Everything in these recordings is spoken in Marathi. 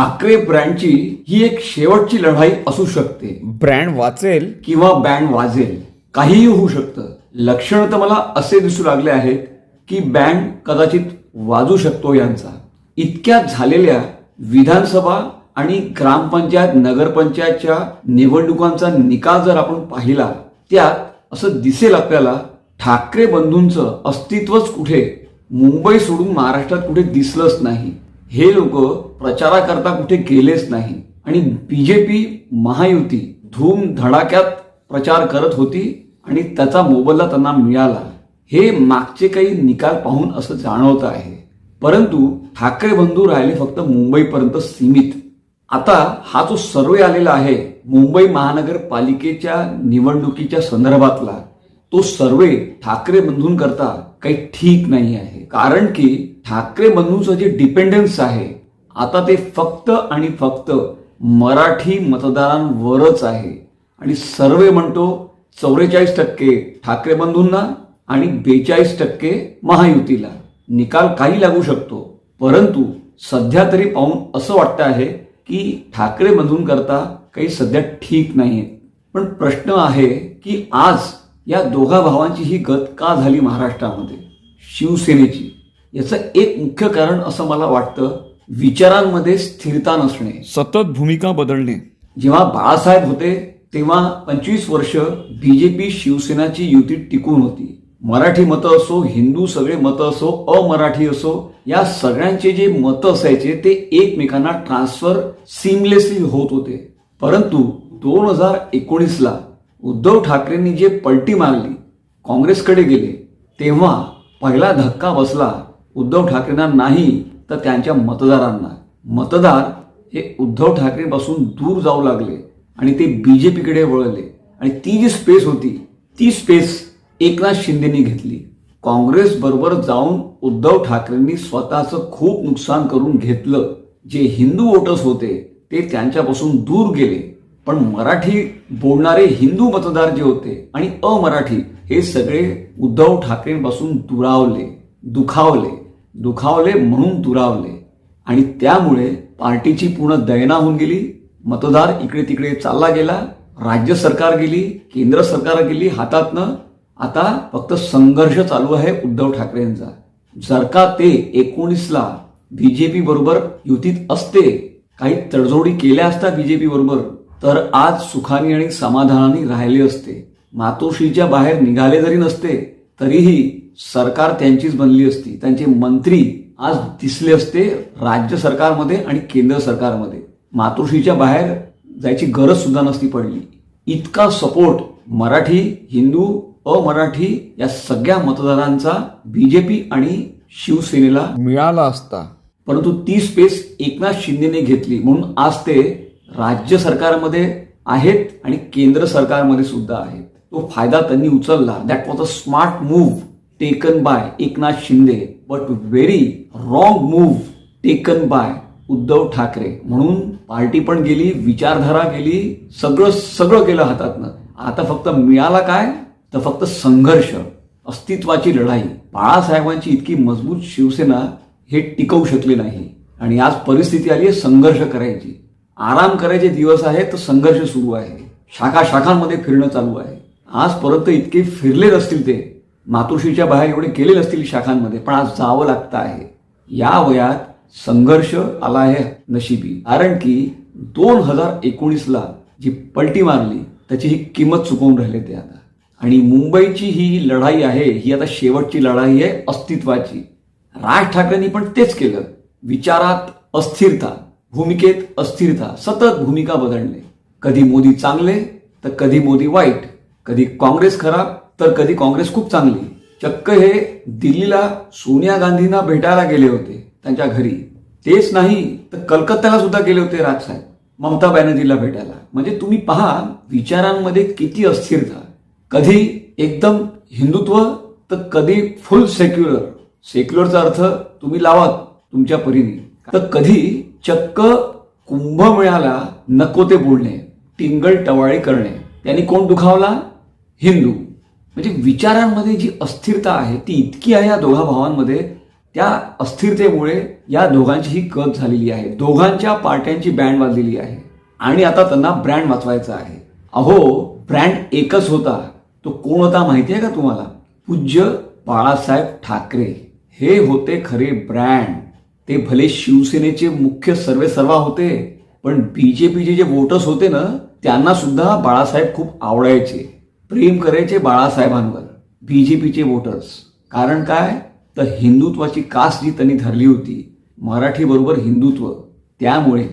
ठाकरे ब्रँडची ही एक शेवटची लढाई असू शकते. ब्रँड वाचेल. किंवा बँड वाजेल. काहीही होऊ शकतं. लक्षण तर मला असे दिसू लागले आहेत की बँड कदाचित वाजू शकतो यांचा. इतक्यात झालेल्या विधानसभा आणि ग्रामपंचायत नगरपंचायतच्या निवडणुकांचा निकाल जर आपण पाहिला त्यात असं दिसेल आपल्याला ठाकरे बंधूंचं अस्तित्वच कुठे? मुंबई सोडून महाराष्ट्रात कुठे दिसलंच नाही. हे लोक प्रचाराकरता कुठे गेलेच नाही. आणि बीजेपी महायुती धूम धडाक्यात प्रचार करत होती आणि त्याचा मोबदला त्यांना मिळाला. हे मागचे काही निकाल पाहून असं जाणवत आहे. परंतु ठाकरे बंधू राहिले फक्त मुंबईपर्यंत सीमित. आता हा जो सर्वे आलेला आहे मुंबई महानगरपालिकेच्या निवडणुकीच्या संदर्भातला तो सर्वे ठाकरे बंधूंकरता काही ठीक नाही आहे. कारण की ठाकरे बंधूंचं जे डिपेंडन्स आहे आता ते फक्त आणि फक्त मराठी मतदारांवरच आहे. आणि सर्वे म्हणतो चौवेचाळीस टक्के ठाकरे बंधूंना आणि बेचाळीस टक्के महायुतीला. निकाल काही लागू शकतो परंतु सध्या तरी पाहून असं वाटतं आहे की ठाकरे बंधूंकरता काही सध्या ठीक नाही पण प्रश्न आहे की आज या दोघा भावांची ही गत का झाली महाराष्ट्रामध्ये? शिवसेनेची. याचं एक मुख्य कारण असं मला वाटतं विचारांमध्ये स्थिरता नसणे. सतत भूमिका बदलणे. जेव्हा बाळासाहेब होते तेव्हा पंचवीस वर्ष बीजेपी शिवसेनाची युती टिकून होती. मराठी मतं असो हिंदू सगळे मतं असो अमराठी असो या सगळ्यांचे जे मतं असायचे ते एकमेकांना ट्रान्सफर सिमलेसली होत होते. परंतु दोन हजार एकोणीसला उद्धव ठाकरेंनी जे पलटी मारली काँग्रेसकडे गेले तेव्हा पहिला धक्का बसला उद्धव ठाकरेंना नाही तर त्यांच्या मतदारांना. मतदार हे उद्धव ठाकरेपासून दूर जाऊ लागले आणि ते बीजेपीकडे वळले. आणि ती जी स्पेस होती ती स्पेस एकनाथ शिंदेनी घेतली. काँग्रेस बरोबर जाऊन उद्धव ठाकरेंनी स्वतःचं खूप नुकसान करून घेतलं. जे हिंदू वोटर्स होते ते त्यांच्यापासून दूर गेले. पण मराठी बोलणारे हिंदू मतदार जे होते आणि अमराठी हे सगळे उद्धव ठाकरेंपासून दुरावले दुखावले. दुखावले म्हणून दुरावले. आणि त्यामुळे पार्टीची पूर्ण दयना होऊन गेली. मतदार इकडे तिकडे चालला गेला. राज्य सरकार गेली केंद्र सरकार गेली हातातनं. आता फक्त संघर्ष चालू आहे उद्धव ठाकरेंचा. जर का ते एकोणीसला बीजेपी बरोबर युतीत असते काही तडजोडी केल्या असता बीजेपी बरोबर तर आज सुखाने आणि समाधानाने राहिले असते. मातोश्रीच्या बाहेर निघाले जरी नसते तरीही सरकार त्यांचीच बनली असती त्यांचे मंत्री आज दिसले असते राज्य सरकारमध्ये आणि केंद्र सरकारमध्ये. मातृश्रीच्या बाहेर जायची गरज सुद्धा नसती पडली. इतका सपोर्ट मराठी हिंदू अमराठी या सगळ्या मतदारांचा बीजेपी आणि शिवसेनेला मिळाला असता. परंतु ती स्पेस एकनाथ शिंदेने घेतली. म्हणून आज ते राज्य सरकारमध्ये आहेत आणि केंद्र सरकारमध्ये सुद्धा आहेत. तो फायदा त्यांनी उचलला. That was a smart move taken by Eknath Shinde but very wrong move taken by Uddhav Thackeray. म्हणून पार्टी पण गेली विचारधारा गेली सगळं सगळं गेलं हातातनं. आता फक्त मिळाला काय? तर फक्त संघर्ष अस्तित्वाची लढाई. बाळासाहेबांची इतकी मजबूत शिवसेना हे टिकवू शकली नाही. आणि आज परिस्थिती आली आहे संघर्ष करायची. आराम करायचे दिवस आहेत तर संघर्ष सुरू आहे. शाखा शाखांमध्ये फिरणं चालू आहे. आजपर्यंत इतके फिरले नसतील ते. मातोश्रीच्या बाहेर एवढे केलेले असतील शाखांमध्ये पण आज जावं लागतं आहे. या वयात संघर्ष आला आहे नशिबी. कारण की दोन हजार एकोणीसला जी पलटी मारली त्याची ही किंमत चुकवून राहिले ते आता. आणि मुंबईची ही लढाई आहे ही आता शेवटची लढाई आहे अस्तित्वाची. राज ठाकरेंनी पण तेच केलं. विचारात अस्थिरता भूमिकेत अस्थिरता सतत भूमिका बदलणे. कधी मोदी चांगले तर कधी मोदी वाईट. कधी काँग्रेस खराब तर कधी काँग्रेस खूप चांगली. चक्क हे दिल्लीला सोनिया गांधींना भेटायला गेले होते त्यांच्या घरी. तेच नाही तर कलकत्त्याला सुद्धा गेले होते राजसाहेब ममता बॅनर्जीला भेटायला. म्हणजे तुम्ही पहा विचारांमध्ये किती अस्थिरता. कधी एकदम हिंदुत्व तर कधी फुल सेक्युलर सेक्युलरचा अर्थ तुम्ही लावात तुमच्या परीने. तर कधी चक्क कुंभमेळ्याला नको ते बोलणे टिंगल टवाळी करणे. त्यांनी कोण दुखावला? हिंदू. म्हणजे विचारांमध्ये जी अस्थिरता आहे ती इतकी आहे या दोघा भावांमध्ये त्या अस्थिरतेमुळे या दोघांची ही कत झालेली आहे. दोघांच्या पार्ट्यांची बँड वाजलेली आहे. आणि आता त्यांना ब्रँड वाचवायचा आहे. अहो ब्रँड एकच होता. तो कोण होता माहिती आहे का तुम्हाला? पूज्य बाळासाहेब ठाकरे. हे होते खरे ब्रँड. ते भले शिवसेनेचे मुख्य सर्वे सर्वा होते पण बीजेपीचे जे वोटर्स होते ना त्यांना सुद्धा बाळासाहेब खूप आवडायचे. प्रेम करायचे बाळासाहेबांवर बीजेपीचे वोटर्स कारण काय? तर हिंदुत्वाची कास जी त्यांनी धरली होती मराठीबरोबर हिंदुत्व त्यामुळे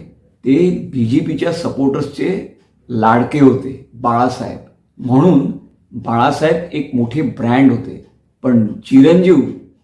ते बीजेपीच्या सपोर्टर्सचे लाडके होते बाळासाहेब. म्हणून बाळासाहेब एक मोठे ब्रँड होते. पण चिरंजीव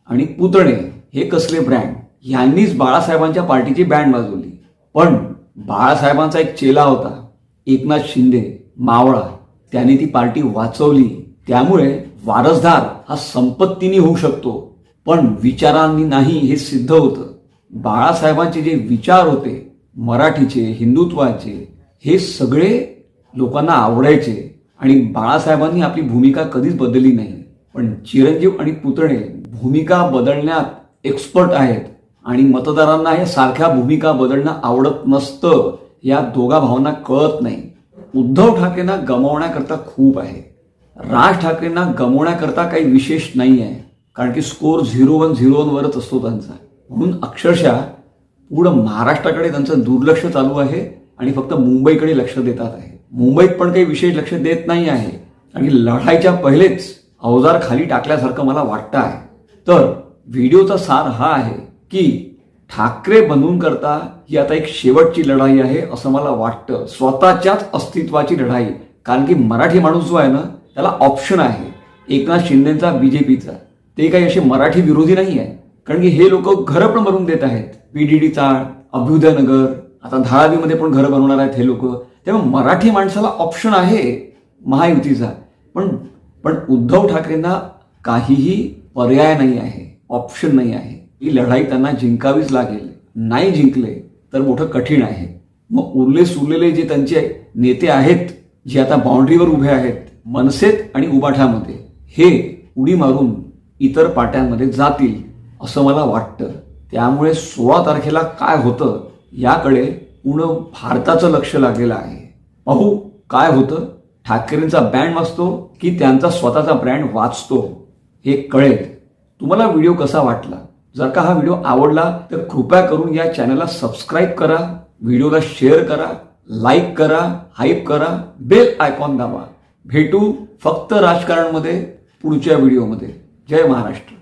आणि पुतणे हे कसले ब्रँड यांनीच बाळासाहेबांच्या पार्टीची बँड वाजवली. पण बाळासाहेबांचा एक चेला होता एकनाथ शिंदे मावळा. त्याने ती पार्टी वाचवली. त्यामुळे वारसदार हा संपत्तीने होऊ शकतो. पण विचारांनी नाही हे सिद्ध होतं. बाळासाहेबांचे जे विचार होते मराठीचे हिंदुत्वाचे हे सगळे लोकांना आवडायचे आणि बाळासाहेबांनी आपली भूमिका कधीच बदलली नाही. पण चिरंजीव आणि पुतणे भूमिका बदलण्यात एक्सपर्ट आहेत आणि मतदारांना हे सारख्या भूमिका बदलणं आवडत नसतं या दोघा भावना कळत नाही. उद्धव ठाकरेंना गमावण्याकरता खूप आहे. राज ठाकरेंना गमवण्याकरता काही विशेष नाही आहे. कारण की स्कोर झिरो वन झिरो वनवरच असतो त्यांचा. म्हणून अक्षरशः पुढं महाराष्ट्राकडे त्यांचं दुर्लक्ष चालू आहे आणि फक्त मुंबईकडे लक्ष देतात आहे. मुंबईत पण काही विशेष लक्ष देत नाही आहे. आणि लढाईच्या पहिलेच अवजार खाली टाकल्यासारखं मला वाटतं आहे. तर व्हिडिओचा सार हा आहे की ठाकरे बनवून करता ही आता एक शेवटची लढाई आहे असं मला वाटतं. स्वतःच्याच अस्तित्वाची लढाई. कारण की मराठी माणूस जो आहे ना त्याला ऑप्शन आहे. एकनाथ शिंदेचा बीजेपीचा ते काही असे मराठी विरोधी नाही आहे. कारण की हे लोक घरं पण बनवून देत आहेत. पीडीडी चाळ अभ्युदयनगर आता धारावीमध्ये पण घरं बनवणार आहेत हे लोक. तेव्हा मराठी माणसाला ऑप्शन आहे महायुतीचा. पण पण उद्धव ठाकरेंना काहीही पर्याय नाही आहे. ऑप्शन नाही आहे. ही लढाई त्यांना जिंकावीच लागेल. नाही जिंकले तर मोठं कठीण आहे. मग उरले सुरलेले जे त्यांचे नेते आहेत जे आता बाउंड्रीवर उभे आहेत मनसेत आणि उबाठामध्ये हे उडी मारून इतर पाट्यांमध्ये जातील असं मला वाटतं. त्यामुळे सोळा तारखेला काय होतं याकडे पूर्ण भारताचं लक्ष लागलेलं आहे. पाहू काय होतं. ठाकरेंचा बँड वाचतो की त्यांचा स्वतःचा ब्रँड वाचतो हे कळेल. तुम्हाला व्हिडिओ कसा वाटला? जर का हा व्हिडिओ आवडला तर कृपया करून या चॅनलला सबस्क्राईब करा व्हिडिओला शेअर करा लाईक करा हाईप करा बेल आयकॉन दाबा. भेटू फक्त राजकारणमध्ये पुढच्या व्हिडिओमध्ये. जय महाराष्ट्र.